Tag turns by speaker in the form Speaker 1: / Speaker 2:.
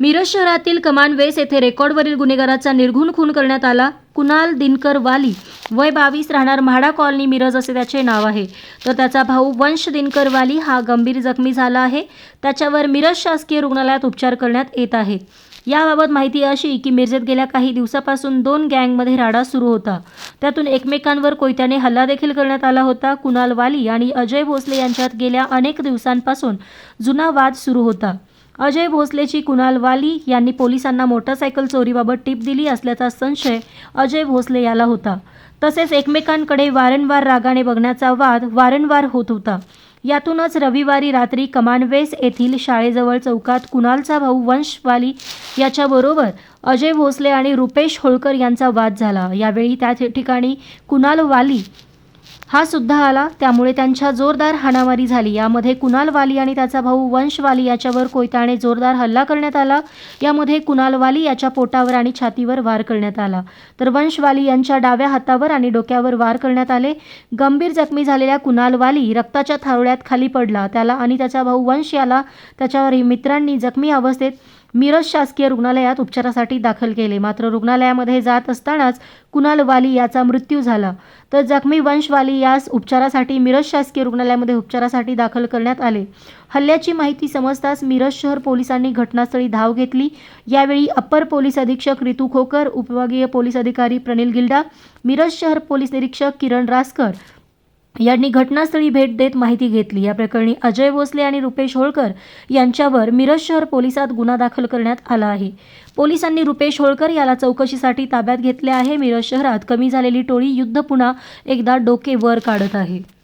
Speaker 1: मिरज शहरातील कमान वेस येथे रेकॉर्डवरील गुन्हेगाराचा निर्घुण खून करण्यात आला. कुणाल दिनकर वाली वय बावीस राहणार म्हाडा कॉलनी मिरज असे त्याचे नाव आहे. तर त्याचा भाऊ वंश दिनकर वाली हा गंभीर जखमी झाला आहे. त्याच्यावर मिरज शासकीय रुग्णालयात उपचार करण्यात येत आहे. याबाबत माहिती अशी की मिरजेत गेल्या काही दिवसापासून दोन गँगमध्ये राडा सुरू होता. त्यातून एकमेकांवर कोयत्याने हल्ला देखील करण्यात आला होता. कुणाल वाली आणि अजय भोसले यांच्यात गेल्या अनेक दिवसांपासून जुना वाद सुरू होता. अजय भोसलेची कुणाल वाली यांनी पोलिसांना मोटरसायकल चोरीबाबत टीप दिली असल्याचा संशय अजय भोसले याला होता. तसेच एकमेकांकडे वारंवार रागाने बघण्याचा वाद वारंवार होत होता. यातूनच रविवारी रात्री कमानवेस येथील शाळेजवळ चौकात कुणालचा भाऊ वंशवाली याच्याबरोबर अजय भोसले आणि रुपेश होळकर यांचा वाद झाला. यावेळी त्या ठिकाणी कुणाल वाली हा सुद्धा आला. त्यामुळे त्यांच्या जोरदार हाणामारी झाली. यामध्ये कुणाल वाली आणि त्याचा भाऊ वंश वाली याच्यावर कोयताने जोरदार हल्ला करण्यात आला. यामध्ये कुणाल वाली याच्या पोटावर आणि छातीवर वार करण्यात आला. तर वंश वाली यांच्या डाव्या हातावर आणि डोक्यावर वार करण्यात आले. गंभीर जखमी झालेल्या कुणाल वाली रक्ताच्या थारोळ्यात खाली पडला. त्याला आणि त्याचा भाऊ वंश याला त्याच्या मित्रांनी जखमी अवस्थेत मिरज शासकीय रुग्णालयात उपचारासाठी दाखल केले. मात्र रुग्णालयामध्ये जात असतानाच कुणाल वाली याचा मृत्यू झाला. तर जखमी वंश वाली यास उपचारासाठी मिरज शासकीय रुग्णालयामध्ये उपचारासाठी दाखल करण्यात आले. हल्ल्याची माहिती समजताच मिरज शहर पोलिसांनी घटनास्थळी धाव घेतली. यावेळी अप्पर पोलीस अधीक्षक रितू खोकर उपविभागीय पोलीस अधिकारी प्रनिल गिल्डा मिरज शहर पोलीस निरीक्षक किरण रासकर यांनी घटनास्थळी भेट देत माहिती घेतली. या प्रकरणी अजय भोसले आणि रुपेश होळकर यांच्यावर मिरज शहर पोलिसात गुन्हा दाखल करण्यात आला आहे. पोलिसांनी रुपेश होळकर याला चौकशीसाठी ताब्यात घेतले आहे. मिरज शहरात कमी झालेली टोळी युद्ध पुन्हा एकदा डोके वर काढत आहे.